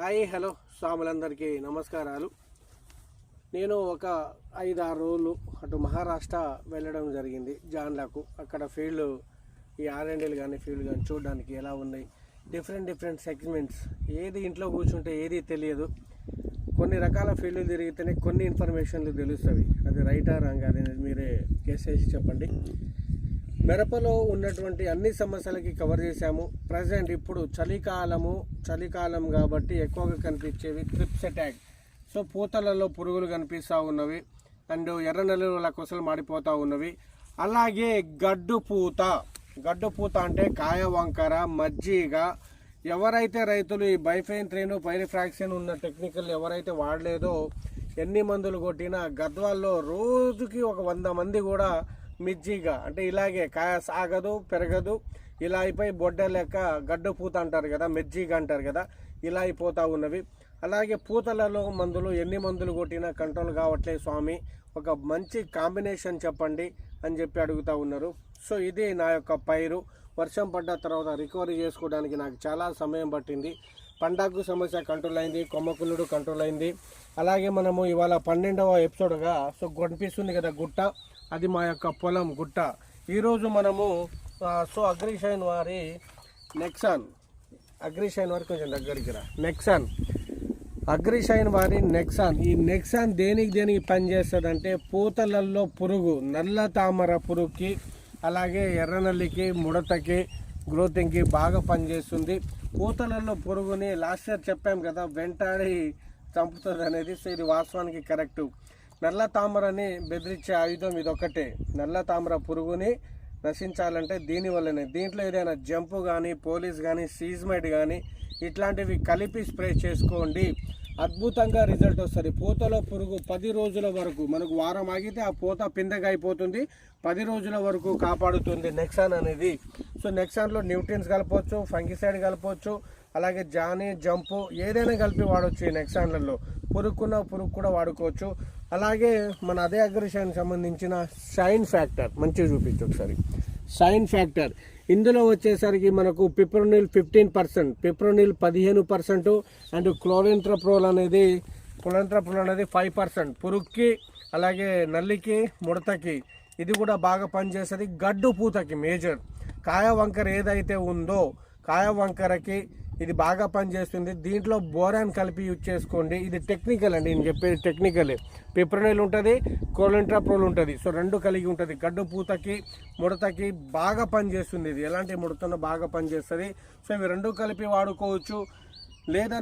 Hi hello స్వాములందరికీ నమస్కారాలు. నేను ఒక ఐదు ఆరు రోజులు అటు మహారాష్ట్ర వెళ్ళడం జరిగింది జాన్లకు. అక్కడ ఫీల్డ్ ఈ ఆర్ఎండీలు కానీ ఫీల్డ్ కానీ చూడడానికి ఎలా ఉన్నాయి డిఫరెంట్ డిఫరెంట్ సెగ్మెంట్స్ ఏది ఇంట్లో కూర్చుంటే ఏది తెలియదు. కొన్ని రకాల ఫీల్డ్లు తిరిగితేనే కొన్ని ఇన్ఫర్మేషన్లు తెలుస్తుంది అది రైటా రాంగ్ అనేది మీరే కేసేసి చెప్పండి. మిరపలో ఉన్నటువంటి అన్ని సమస్యలకి కవర్ చేశాము. ప్రజెంట్ ఇప్పుడు చలికాలము చలికాలం కాబట్టి ఎక్కువగా కనిపించేవి ట్రిప్స్ అటాక్ సో పూతలలో పురుగులు కనిపిస్తూ ఉన్నవి. అండ్ ఎర్ర నెలల కొసలు మాడిపోతూ ఉన్నవి. అలాగే గడ్డు పూత. గడ్డు పూత అంటే కాయ వంకర మజ్జిగ. ఎవరైతే రైతులు ఈ బైఫైన్ త్రీను పైరిఫ్రాక్సిన్ ఉన్న టెక్నికల్ ఎవరైతే వాడలేదో ఎన్ని మందులు కొట్టినా గద్వాల్లో రోజుకి ఒక వంద మంది కూడా మిర్చిగా అంటే ఇలాగే కాయ సాగదు పెరగదు. ఇలా అయిపోయి బొడ్డ లెక్క గడ్డ పూత అంటారు కదా మిర్చిగా అంటారు కదా ఇలా అయిపోతూ ఉన్నవి. అలాగే పూతలలో మందులు ఎన్ని మందులు కొట్టినా కంట్రోల్ కావట్లేదు స్వామి. ఒక మంచి కాంబినేషన్ చెప్పండి అని చెప్పి అడుగుతూ ఉన్నారు. సో ఇది నా యొక్క పైరు. వర్షం పడ్డ తర్వాత రికవరీ చేసుకోవడానికి నాకు చాలా సమయం పట్టింది. పండాకు సమస్య కంట్రోల్ అయింది కొమ్మకుల్లుడు కంట్రోల్ అయింది. అలాగే మనము ఇవాళ పన్నెండవ ఎపిసోడ్గా సో కనిపిస్తుంది కదా గుట్ట అది మా యొక్క పొలం గుట్ట. ఈరోజు మనము సో అగ్రిషైన్ వారి నెక్సాన్ అగ్రిషైన్ వారి కొంచెం దగ్గరికి రా. నెక్సాన్ అగ్రిషైన్ వారి నెక్సాన్ ఈ నెక్సాన్ దేనికి దేనికి పనిచేస్తుందంటే పూతలల్లో పురుగు నల్ల తామర పురుగుకి అలాగే ఎర్రనల్లికి ముడతకి గ్రోతింగ్కి బాగా పనిచేస్తుంది. పూతలలో పురుగుని లాస్ట్ ఇయర్ చెప్పాం కదా వెంటాడి చంపుతుంది అనేది సో ఇది వాస్తవానికి కరెక్ట్. నల్ల తామరని బెదిరించే ఆయుధం ఇదొకటే నల్ల తామర పురుగుని నశించాలంటే దీనివల్లనే దీంట్లో ఏదైనా జంపు కానీ పోలీస్ కానీ సీజ్మైట్ కానీ ఇట్లాంటివి కలిపి స్ప్రే చేసుకోండి. అద్భుతంగా రిజల్ట్ వస్తుంది. పూతలో పురుగు పది రోజుల వరకు మనకు వారం ఆగితే ఆ పూత పిందగా అయిపోతుంది. పది రోజుల వరకు కాపాడుతుంది నెక్సాన్ అనేది. సో నెక్సాన్లో న్యూట్రియన్స్ కలపవచ్చు ఫంగిసైడ్ కలపవచ్చు అలాగే జానీ జంపు ఏదైనా కలిపి వాడవచ్చు ఈ నెక్సాన్లలో పురుగుకున్న పురుగు కూడా వాడుకోవచ్చు. అలాగే మన అదే అగ్రిషన్ సంబంధించిన షైన్ ఫ్యాక్టర్ మంచిగా చూపించు ఒకసారి. షైన్ ఫ్యాక్టర్ ఇందులో వచ్చేసరికి మనకు పిప్రోనిల్ ఫిఫ్టీన్ పర్సెంట్ పిప్రోనిల్ పదిహేను పర్సెంట్ అండ్ క్లోరెంట్రప్రోల్ అనేది క్లోరెంట్రప్రోల్ అనేది ఫైవ్ పర్సెంట్ పురుగుకి అలాగే నల్లికి ముడతకి. ఇది కూడా బాగా పనిచేస్తుంది గడ్డు పూతకి మేజర్. కాయ వంకర ఏదైతే ఉందో కాయ వంకరకి ఇది బాగా పనిచేస్తుంది. దీంట్లో బోరాన్ కలిపి యూజ్ చేసుకోండి. ఇది టెక్నికల్ అండి నేను చెప్పేది టెక్నికలే. పిప్రనైల్ ఉంటుంది కోలెంట్రాప్రోల్ ఉంటుంది. సో రెండు కలిగి ఉంటుంది. గడ్డు పూతకి ముడతకి బాగా పనిచేస్తుంది ఇది. ఎలాంటి ముడతను బాగా పనిచేస్తుంది. సో ఇవి రెండు కలిపి వాడుకోవచ్చు. లేదని